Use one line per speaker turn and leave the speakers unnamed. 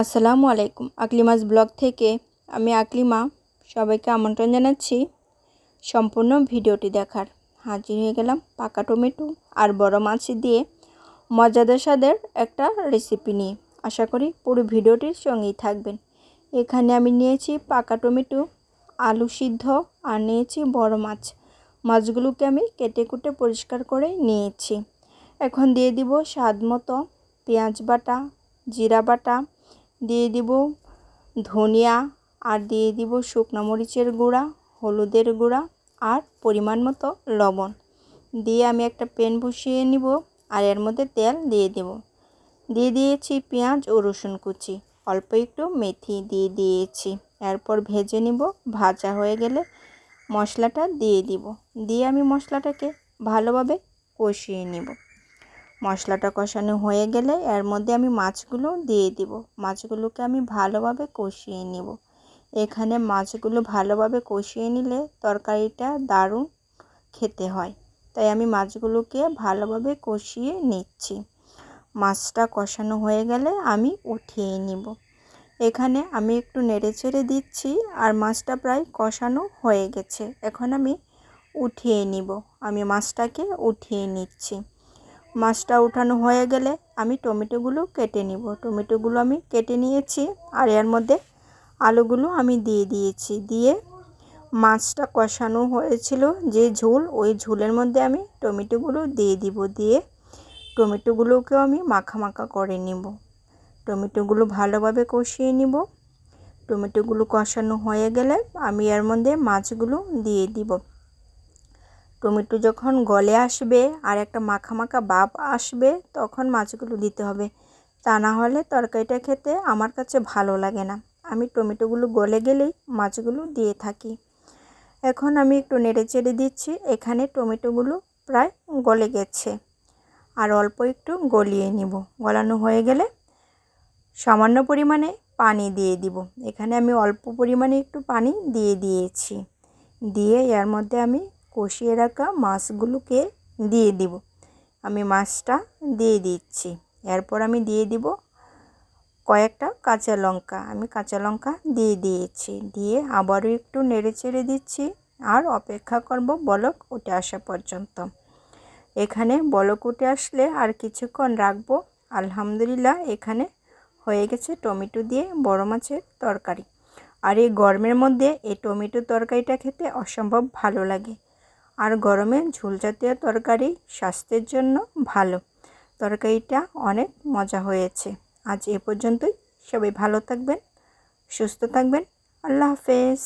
আসসালামু আলাইকুম। আকলিমাস ব্লগ থেকে আমি আকলিমা। সবাইকে আমন্ত্রণ জানাচ্ছি সম্পূর্ণ ভিডিওটি দেখার। হাজির হয়ে গেলাম পাকা টমেটো আর বড় মাছ দিয়ে মজাদার স্বাদের একটা রেসিপি নিয়ে। আশা করি পুরো ভিডিওটির সঙ্গেই থাকবেন। এখানে আমি নিয়েছি পাকা টমেটো, আলু সিদ্ধ আর নিয়েছি বড় মাছ। মাছগুলোকে আমি কেটে কুটে পরিষ্কার করে নিয়েছি। এখন দিয়ে দিব স্বাদ মতো পেঁয়াজ বাটা, জিরা বাটা দিয়ে দিব ধনিয়া আর দিয়ে দিব শুকনো মরিচের গুঁড়া, হলুদের গুঁড়া আর পরিমাণ মতো লবণ। দিয়ে আমি একটা প্যান বসিয়ে নিব আর এর মধ্যে তেল দিয়ে দেব। দিয়ে দিয়েছি পেঁয়াজ ও রসুন কুচি। অল্প একটু মেথি দিয়ে দিয়েছি। এরপর ভেজে নিব, ভাজা হয়ে গেলে মশলাটা দিয়ে দিব। দিয়ে আমি মশলাটাকে ভালোভাবে কষিয়ে নিব। মশলাটা কষানো হয়ে গেলে এর মধ্যে আমি মাছগুলো দিয়ে দিব। মাছগুলোকে আমি ভালোভাবে কষিয়ে নিব। এখানে মাছগুলো ভালোভাবে কষিয়ে নিলে তরকারিটা দারুণ খেতে হয়। তাই আমি মাছগুলোকে ভালোভাবে কষিয়ে নিচ্ছি। মাছটা কষানো হয়ে গেলে আমি উঠিয়ে নিব। এখানে আমি একটু নেড়ে চেড়ে দিচ্ছি আর মাছটা প্রায় কষানো হয়ে গেছে। এখন আমি উঠিয়ে নিব। আমি মাছটাকে উঠিয়ে নিচ্ছি। মাছটা উঠানো হয়ে গেলে আমি টমেটোগুলো কেটে নিব। টমেটোগুলো আমি কেটে নিয়েছি আর এর মধ্যে আলুগুলো আমি দিয়ে দিয়েছি। দিয়ে মাছটা কষানো হয়েছিল যে ঝোল, ওই ঝোলের মধ্যে আমি টমেটোগুলো দিয়ে দিব। দিয়ে টমেটোগুলোকেও আমি মাখা মাখা করে নিব। টমেটোগুলো ভালোভাবে কষিয়ে নিব। টমেটোগুলো কষানো হয়ে গেলে আমি এর মধ্যে মাছগুলো দিয়ে দিব। টমেটো যখন গলে আসবে আর একটা মাখা মাখা বাপ আসবে, তখন মাছগুলো দিতে হবে। তা না হলে তরকারিটা খেতে আমার কাছে ভালো লাগে না। আমি টমেটোগুলো গলে গেলেই মাছগুলো দিয়ে থাকি। এখন আমি একটু নেড়ে চেড়ে দিচ্ছি, এখানে টমেটোগুলো প্রায় গলে গেছে। আর অল্প একটু গলিয়ে নিব। গলানো হয়ে গেলে সামান্য পরিমাণে পানি দিয়ে দিব। এখানে আমি অল্প পরিমাণে একটু পানি দিয়ে দিয়েছি। দিয়ে এর মধ্যে আমি কষিয়ে রাখা মাছগুলোকে দিয়ে দিব। আমি মাছটা দিয়ে দিচ্ছি। এরপর আমি দিয়ে দিব কয়েকটা কাঁচা লঙ্কা। আমি কাঁচা লঙ্কা দিয়ে দিয়েছি। দিয়ে আবারও একটু নেড়ে চেড়ে দিচ্ছি আর অপেক্ষা করব বলক উঠে আসা পর্যন্ত। এখানে বলক উঠে আসলে আর কিছুক্ষণ রাখব। আলহামদুলিল্লাহ এখানে হয়ে গেছে টমেটো দিয়ে বড় মাছের তরকারি। আর এই গরমের মধ্যে এই টমেটো তরকারিটা খেতে অসম্ভব ভালো লাগে। আর গরমে ঝোল জাতীয় তরকারি স্বাস্থ্যের জন্য ভালো। তরকারিটা অনেক মজা হয়েছে। আজ এ পর্যন্তই। সবাই ভালো থাকবেন, সুস্থ থাকবেন। আল্লাহ হাফেজ।